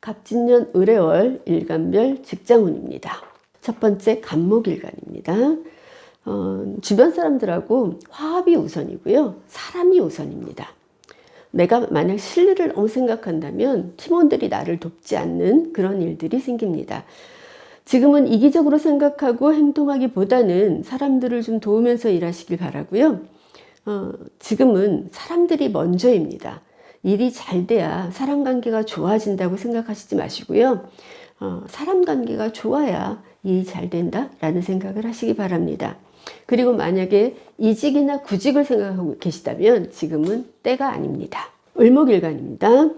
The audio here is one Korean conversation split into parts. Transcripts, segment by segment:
갑진년 을해월 일간별 직장운입니다. 첫 번째 간목일간입니다. 어, 주변 사람들하고 화합이 우선이고요. 사람이 우선입니다. 내가 만약 실리를 너무 생각한다면 팀원들이 나를 돕지 않는 그런 일들이 생깁니다. 지금은 이기적으로 생각하고 행동하기보다는 사람들을 좀 도우면서 일하시길 바라고요. 어, 지금은 사람들이 먼저입니다. 일이 잘 돼야 사람 관계가 좋아진다고 생각하시지 마시고요. 어, 사람 관계가 좋아야 일이 잘 된다라는 생각을 하시기 바랍니다. 그리고 만약에 이직이나 구직을 생각하고 계시다면 지금은 때가 아닙니다. 을목일간입니다.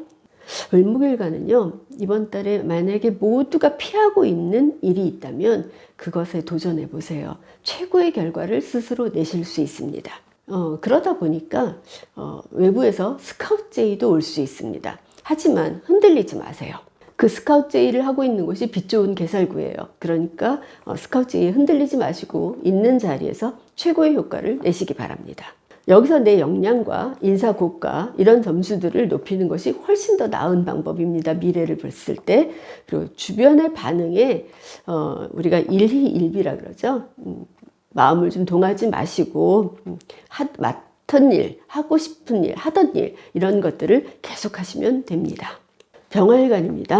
을목일간은요, 이번 달에 만약에 모두가 피하고 있는 일이 있다면 그것에 도전해 보세요. 최고의 결과를 스스로 내실 수 있습니다. 어, 그러다 보니까 어, 외부에서 스카우트 제의도 올 수 있습니다. 하지만 흔들리지 마세요. 그 스카우트 제의를 하고 있는 곳이 빛 좋은 개살구예요. 그러니까 어, 스카우트 제의에 흔들리지 마시고 있는 자리에서 최고의 효과를 내시기 바랍니다. 여기서 내 역량과 인사 고가 이런 점수들을 높이는 것이 훨씬 더 나은 방법입니다. 미래를 봤을 때 그리고 주변의 반응에 어, 우리가 일희일비라 그러죠. 음, 마음을 좀 동하지 마시고 음, 하, 맡은 일, 하고 싶은 일, 하던 일 이런 것들을 계속 하시면 됩니다. 병활관입니다.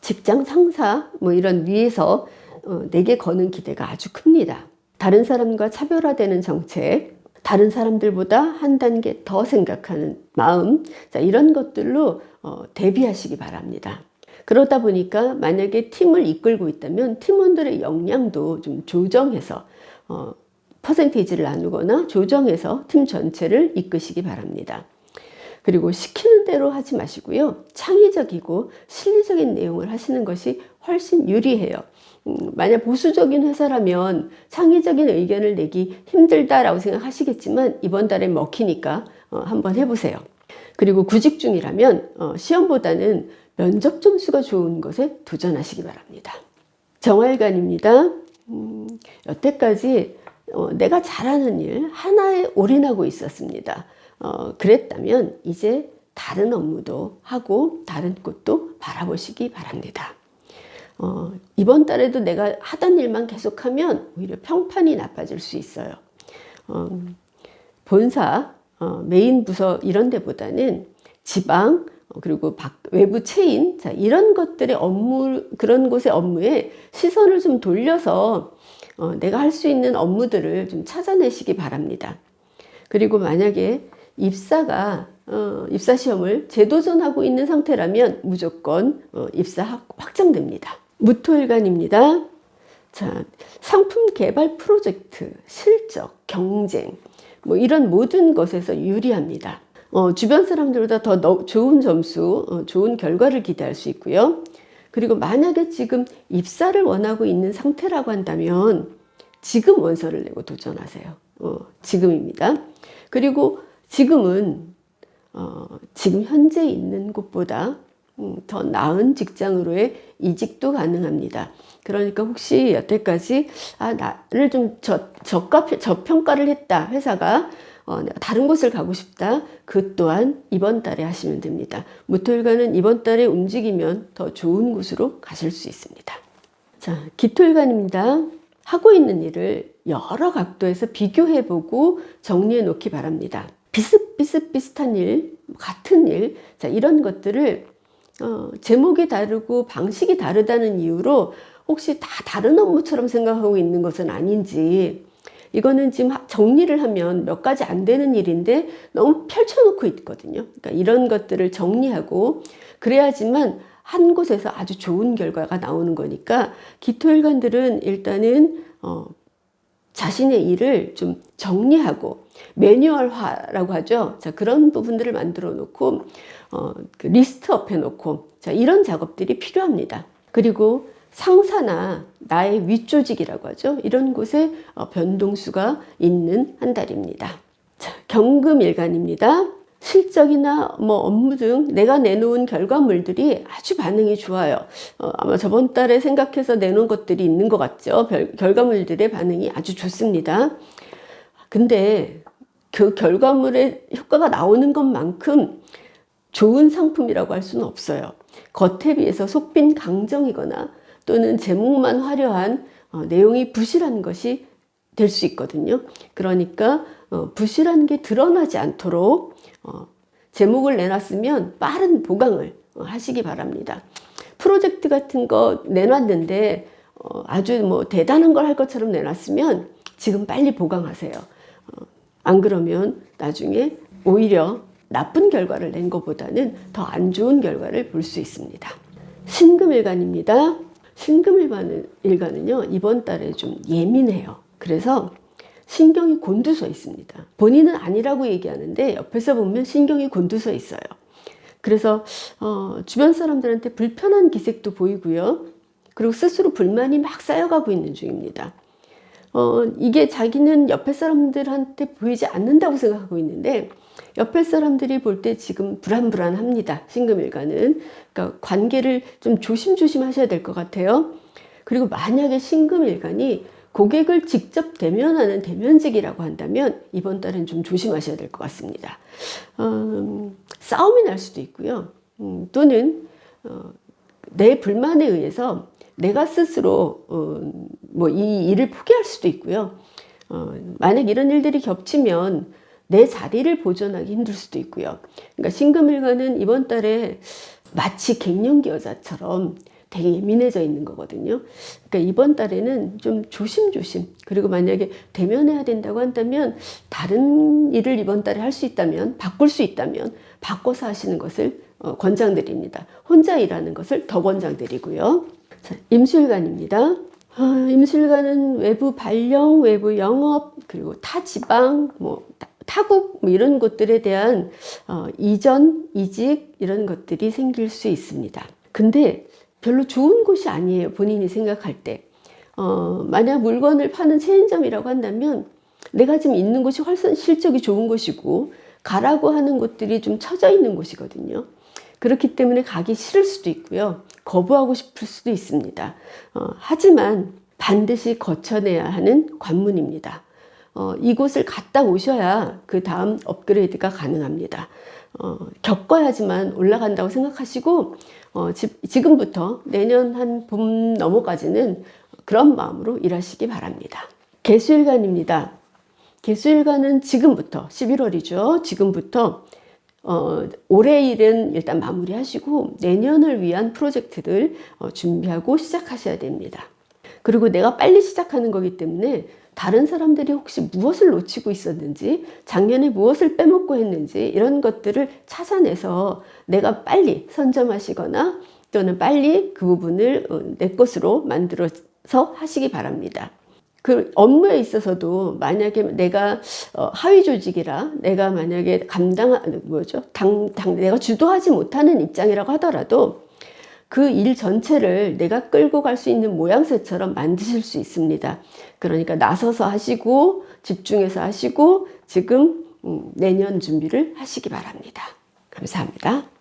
직장 상사 뭐 이런 위에서 어, 내게 거는 기대가 아주 큽니다. 다른 사람과 차별화되는 정책, 다른 사람들보다 한 단계 더 생각하는 마음, 자, 이런 것들로 어, 대비하시기 바랍니다. 그러다 보니까 만약에 팀을 이끌고 있다면 팀원들의 역량도 좀 조정해서 어, 퍼센테이지를 나누거나 조정해서 팀 전체를 이끄시기 바랍니다. 그리고 시키는 대로 하지 마시고요. 창의적이고 실리적인 내용을 하시는 것이 훨씬 유리해요. 음, 만약 보수적인 회사라면 창의적인 의견을 내기 힘들다라고 생각하시겠지만 이번 달에 먹히니까 어, 한번 해보세요. 그리고 구직 중이라면 어, 시험보다는 면접 점수가 좋은 것에 도전하시기 바랍니다. 정활관입니다. 음, 여태까지 어, 내가 잘하는 일 하나에 올인하고 있었습니다. 어, 그랬다면 이제 다른 업무도 하고 다른 곳도 바라보시기 바랍니다. 어, 이번 달에도 내가 하던 일만 계속하면 오히려 평판이 나빠질 수 있어요. 어, 본사, 어, 메인 부서 이런 데보다는 지방, 어, 그리고 박, 외부 체인, 자, 이런 것들의 업무, 그런 곳의 업무에 시선을 좀 돌려서 어, 내가 할 수 있는 업무들을 좀 찾아내시기 바랍니다. 그리고 만약에 입사가 어, 입사 시험을 재도전하고 있는 상태라면 무조건 어, 입사 확- 확정됩니다. 무토일간입니다. 자, 상품 개발 프로젝트, 실적, 경쟁, 뭐 이런 모든 것에서 유리합니다. 어, 주변 사람들보다 더 너- 좋은 점수, 어, 좋은 결과를 기대할 수 있고요. 그리고 만약에 지금 입사를 원하고 있는 상태라고 한다면 지금 원서를 내고 도전하세요. 어, 지금입니다. 그리고 지금은 어, 지금 현재 있는 곳보다 음, 더 나은 직장으로의 이직도 가능합니다. 그러니까 혹시 여태까지 아, 나를 좀 저, 저가, 저평가를 했다 회사가 어, 다른 곳을 가고 싶다. 그 또한 이번 달에 하시면 됩니다. 무토일간은 이번 달에 움직이면 더 좋은 곳으로 가실 수 있습니다. 자, 기토일간입니다. 하고 있는 일을 여러 각도에서 비교해보고 정리해 놓기 바랍니다. 비슷비슷비슷한 일, 같은 일, 자, 이런 것들을 어, 제목이 다르고 방식이 다르다는 이유로 혹시 다 다른 업무처럼 생각하고 있는 것은 아닌지 이거는 지금 하- 정리를 하면 몇 가지 안 되는 일인데 너무 펼쳐놓고 있거든요. 그러니까 이런 것들을 정리하고 그래야지만 한 곳에서 아주 좋은 결과가 나오는 거니까 기토일관들은 일단은 어, 자신의 일을 좀 정리하고 매뉴얼화라고 하죠. 자, 그런 부분들을 만들어 놓고 어, 그 리스트업 해 놓고 자, 이런 작업들이 필요합니다. 그리고 상사나 나의 윗조직이라고 하죠. 이런 곳에 어, 변동수가 있는 한 달입니다. 자, 경금 일간입니다. 실적이나 뭐 업무 등 내가 내놓은 결과물들이 아주 반응이 좋아요. 어, 아마 저번 달에 생각해서 내놓은 것들이 있는 것 같죠. 별- 결과물들의 반응이 아주 좋습니다. 근데 그 결과물의 효과가 나오는 것만큼 좋은 상품이라고 할 수는 없어요. 겉에 비해서 속빈 강정이거나 또는 제목만 화려한 어, 내용이 부실한 것이 될 수 있거든요. 그러니까 어, 부실한 게 드러나지 않도록 어, 제목을 내놨으면 빠른 보강을 어, 하시기 바랍니다. 프로젝트 같은 거 내놨는데 어, 아주 뭐 대단한 걸 할 것처럼 내놨으면 지금 빨리 보강하세요. 어, 안 그러면 나중에 오히려 나쁜 결과를 낸 것보다는 더 안 좋은 결과를 볼 수 있습니다. 신금일간입니다. 신금일간은 일간은요 이번 달에 좀 예민해요. 그래서 신경이 곤두서 있습니다. 본인은 아니라고 얘기하는데 옆에서 보면 신경이 곤두서 있어요. 그래서 어, 주변 사람들한테 불편한 기색도 보이고요. 그리고 스스로 불만이 막 쌓여가고 있는 중입니다. 어, 이게 자기는 옆에 사람들한테 보이지 않는다고 생각하고 있는데 옆에 사람들이 볼 때 지금 불안불안합니다. 신금일간은. 그러니까 관계를 좀 조심조심 하셔야 될 것 같아요. 그리고 만약에 신금일간이 고객을 직접 대면하는 대면직이라고 한다면 이번 달은 좀 조심하셔야 될 것 같습니다. 어, 싸움이 날 수도 있고요. 음, 또는 어, 내 불만에 의해서 내가 스스로 어, 뭐이 일을 포기할 수도 있고요. 어, 만약 이런 일들이 겹치면 내 자리를 보존하기 힘들 수도 있고요. 그러니까 신금일간은 이번 달에 마치 갱년기 여자처럼 되게 예민해져 있는 거거든요. 그러니까 이번 달에는 좀 조심조심 그리고 만약에 대면해야 된다고 한다면 다른 일을 이번 달에 할 수 있다면 바꿀 수 있다면 바꿔서 하시는 것을 어, 권장드립니다. 혼자 일하는 것을 더 권장드리고요. 자, 임술관입니다. 아, 임술관은 외부 발령, 외부 영업, 그리고 타 지방, 뭐 타- 타국 뭐 이런 것들에 대한 어, 이전, 이직 이런 것들이 생길 수 있습니다. 근데 별로 좋은 곳이 아니에요. 본인이 생각할 때. 어, 만약 물건을 파는 체인점이라고 한다면 내가 지금 있는 곳이 훨씬 실적이 좋은 곳이고 가라고 하는 곳들이 좀 처져 있는 곳이거든요. 그렇기 때문에 가기 싫을 수도 있고요. 거부하고 싶을 수도 있습니다. 어, 하지만 반드시 거쳐내야 하는 관문입니다. 어, 이곳을 갔다 오셔야 그 다음 업그레이드가 가능합니다. 어, 겪어야지만 올라간다고 생각하시고 어, 지, 지금부터 내년 한 봄 넘어까지는 그런 마음으로 일하시기 바랍니다. 개수일간입니다. 개수일간은 지금부터 11월이죠. 지금부터 어, 올해 일은 일단 마무리하시고 내년을 위한 프로젝트들 어, 준비하고 시작하셔야 됩니다. 그리고 내가 빨리 시작하는 거기 때문에 다른 사람들이 혹시 무엇을 놓치고 있었는지, 작년에 무엇을 빼먹고 했는지, 이런 것들을 찾아내서 내가 빨리 선점하시거나 또는 빨리 그 부분을 어, 내 것으로 만들어서 하시기 바랍니다. 그 업무에 있어서도 만약에 내가 어, 하위 조직이라 내가 만약에 감당 뭐죠 당, 당 내가 주도하지 못하는 입장이라고 하더라도 그 일 전체를 내가 끌고 갈 수 있는 모양새처럼 만드실 수 있습니다. 그러니까 나서서 하시고 집중해서 하시고 지금 음, 내년 준비를 하시기 바랍니다. 감사합니다.